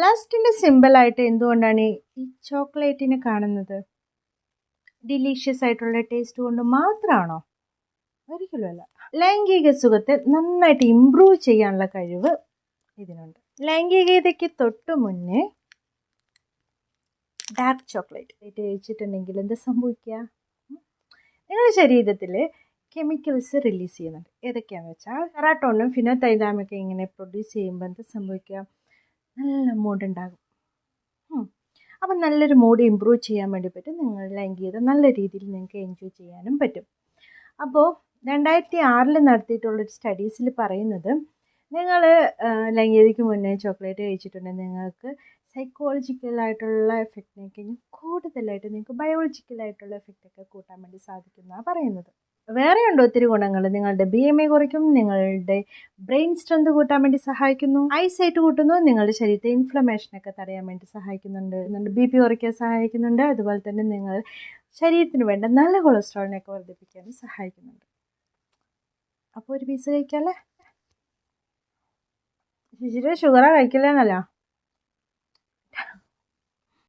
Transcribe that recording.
ലസ്റ്റിന്റെ സിമ്പിളായിട്ട് എന്തുകൊണ്ടാണ് ഈ ചോക്ലേറ്റിനെ കാണുന്നത്? ഡിലീഷ്യസ് ആയിട്ടുള്ള ടേസ്റ്റ് കൊണ്ട് മാത്രമാണോ ഒരിക്കലും അല്ല. ലൈംഗിക സുഖത്തെ നന്നായിട്ട് ഇമ്പ്രൂവ് ചെയ്യാനുള്ള കഴിവ് ഇതിനുണ്ട്. ലൈംഗികതയ്ക്ക് തൊട്ട് മുന്നേ ഡാർക്ക് ചോക്ലേറ്റ് കഴിച്ചിട്ടുണ്ടെങ്കിൽ എന്താ സംഭവിക്കുക. നിങ്ങളുടെ ശരീരത്തിൽ കെമിക്കൽസ് റിലീസ് ചെയ്യുന്നുണ്ട്. ഏതൊക്കെയാണെന്ന് വെച്ചാൽ സെറാട്ടോണും ഫിനോതൈലാമൊക്കെ ഇങ്ങനെ പ്രൊഡ്യൂസ് ചെയ്യുമ്പോൾ എന്താ സംഭവിക്കുക? നല്ല മൂഡ് ഉണ്ടാകും. അപ്പം നല്ലൊരു മൂഡ് ഇമ്പ്രൂവ് ചെയ്യാൻ വേണ്ടി പറ്റും. നിങ്ങളുടെ ലൈംഗികത നല്ല രീതിയിൽ നിങ്ങൾക്ക് എൻജോയ് ചെയ്യാനും പറ്റും. അപ്പോൾ രണ്ടായിരത്തി ആറിൽ നടത്തിയിട്ടുള്ളൊരു സ്റ്റഡീസിൽ പറയുന്നത് നിങ്ങൾ ലൈംഗികതയ്ക്ക് മുന്നേ ചോക്ലേറ്റ് കഴിച്ചിട്ടുണ്ടെങ്കിൽ നിങ്ങൾക്ക് സൈക്കോളജിക്കലായിട്ടുള്ള എഫക്റ്റിനേക്ക് കൂടുതലായിട്ട് നിങ്ങൾക്ക് ബയോളജിക്കലായിട്ടുള്ള എഫക്റ്റൊക്കെ കൂട്ടാൻ വേണ്ടി സാധിക്കുന്നതാണ് പറയുന്നത്. വേറെയുണ്ട് ഒത്തിരി ഗുണങ്ങൾ നിങ്ങളുടെ ബി എം എ കുറയ്ക്കും നിങ്ങളുടെ ബ്രെയിൻ സ്ട്രെങ്ത് കൂട്ടാൻ വേണ്ടി സഹായിക്കുന്നു ഐസൈറ്റ് കൂട്ടുന്നു നിങ്ങളുടെ ശരീരത്തെ ഇൻഫ്ലമേഷൻ ഒക്കെ തടയാൻ വേണ്ടി സഹായിക്കുന്നുണ്ട് നിങ്ങളുടെ ബി പി കുറയ്ക്കാൻ സഹായിക്കുന്നുണ്ട് അതുപോലെ തന്നെ നിങ്ങൾ ശരീരത്തിന് വേണ്ട നല്ല കൊളസ്ട്രോളിനെയൊക്കെ വർദ്ധിപ്പിക്കാനും സഹായിക്കുന്നുണ്ട്. അപ്പോൾ ഒരു പീസ് കഴിക്കാമല്ലേ ശുചിയുടെ ഷുഗറാണ് കഴിക്കില്ല